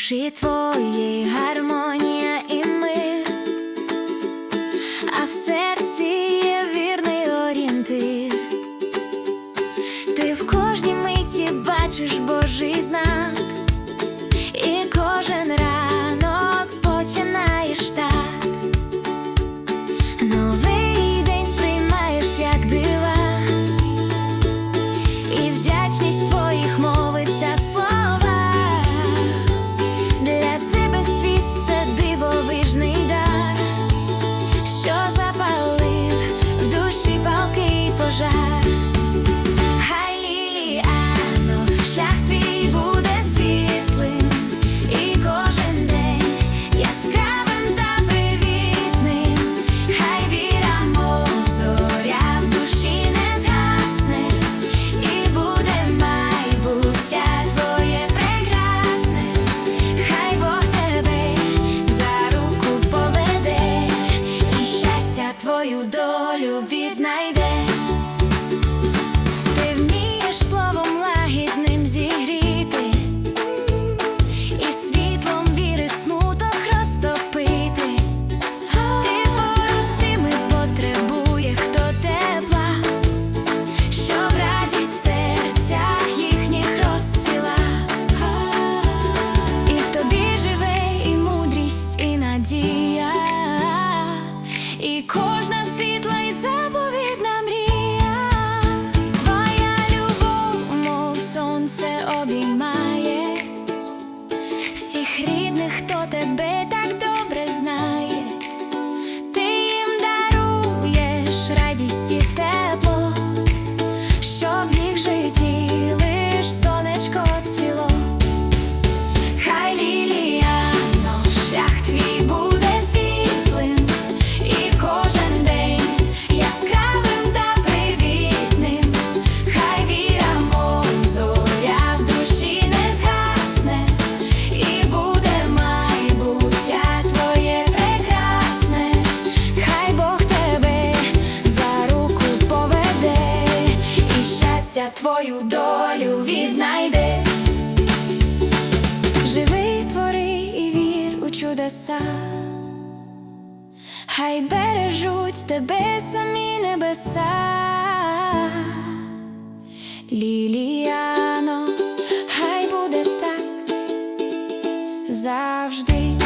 душі твоїй гармонія і мир, а в серці є вірний орієнтир. Ти в кожній миті бачиш Божий знак, твою долю віднайде. І кожна світла і заповідна мрія. Твоя любов, мов сонце обіймає всіх рідних, хто тебе так добре знає. Ти їм даруєш радість і тепло, твою долю віднайди, живи, твори і вір у чудеса, хай бережуть тебе самі небеса, Ліліано, хай буде так завжди.